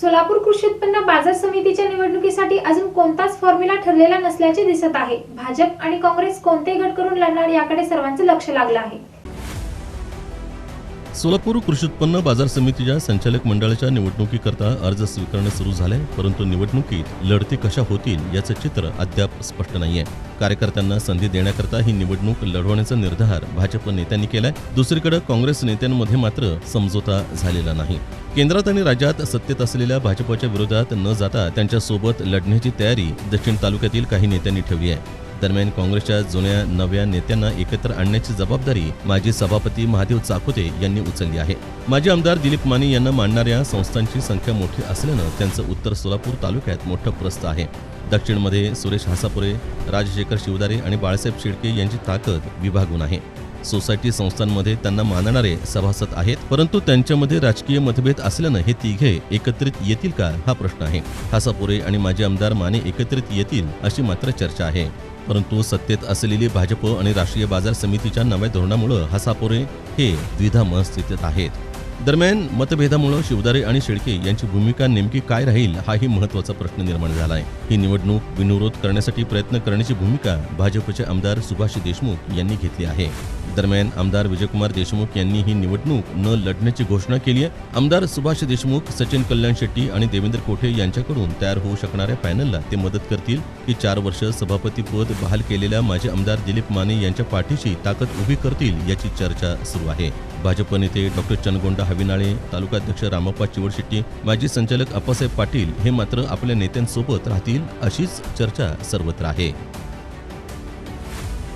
सोलापूर कृषी उत्पन्न बाजार समितीच्या निवडणुकीसाठी अजून कोणताच फॉर्म्युला ठरलेला नसल्याचे दिसत आहे. भाजप आणि काँग्रेस कोणते गट करून लढणार याकडे सर्वांचं लक्ष लागलं आहे. सोलापूर कृषी उत्पन्न बाजार समितीच्या संचालक मंडळाच्या निवडणुकीकरता अर्ज स्वीकारणं सुरू झालंय परंतु निवडणुकीत लढती कशा होतील याचं चित्र अद्याप स्पष्ट नाहीये. कार्यकर्त्यांना संधी देण्याकरता ही निवडणूक लढवण्याचा निर्धार भाजप नेत्यांनी केलाय. दुसरीकडे काँग्रेस नेत्यांमध्ये मात्र समझोता झालेला नाही. केंद्रात आणि राज्यात सत्तेत असलेल्या भाजपच्या विरोधात न जाता त्यांच्यासोबत लढण्याची तयारी दक्षिण तालुक्यातील काही नेत्यांनी ठेवली आहे. दरम्यान काँग्रेसच्या जुन्या नव्या नेत्यांना एकत्र आणण्याची जबाबदारी माजी सभापती महादेव चाकोते यांनी उचलली आहे. माजी आमदार दिलीप माने यांना मांडणाऱ्या संस्थांची संख्या मोठी असल्यानं त्यांचं उत्तर सोलापूर तालुक्यात मोठं प्रस्त आहे. दक्षिणमध्ये सुरेश हासापुरे राजशेखर शिवदारे आणि बाळासाहेब शेडके यांची ताकद विभागून आहे. सोसायटी संस्थांमध्ये त्यांना मानणारे सभासद आहेत परंतु त्यांच्यामध्ये राजकीय मतभेद असल्यानं हे तिघे एकत्रित येतील का हा प्रश्न आहे. हासापुरे आणि माजी आमदार माने एकत्रित येतील अशी मात्र चर्चा आहे. परंतु सत्तेत असलेली भाजप आणि राष्ट्रीय बाजार समितीच्या नव्या धोरणामुळे हासापुरे हे द्विधा मनस्थितीत आहेत. दरम्यान मतभेदामुळे शिवदारे आणि शेळके यांची भूमिका नेमकी काय राहील हाही महत्त्वाचा प्रश्न निर्माण झाला आहे ही निवडणूक बिनविरोध करण्यासाठी प्रयत्न करण्याची भूमिका भाजपचे आमदार सुभाष देशमुख यांनी घेतली आहे. दरम्यान आमदार विजयकुमार देशमुख यांनी ही निवडणूक न लढण्याची घोषणा केली आहे. आमदार सुभाष देशमुख सचिन कल्याण शेट्टी आणि देवेंद्र कोठे यांच्याकडून तयार होऊ शकणाऱ्या पॅनलला ते मदत करतील की चार वर्ष सभापती पद बहाल केलेल्या माजी आमदार दिलीप माने यांच्या पाठीशी ताकद उभी करतील याची चर्चा सुरू आहे. भाजप नेते डॉक्टर चनगोंडा हविनाळे तालुकाध्यक्ष रामप्पा चिवडशेट्टी माजी संचालक अप्पासाहेब पाटील हे मात्र आपल्या नेत्यांसोबत राहतील अशीच चर्चा सर्वत्र आहे.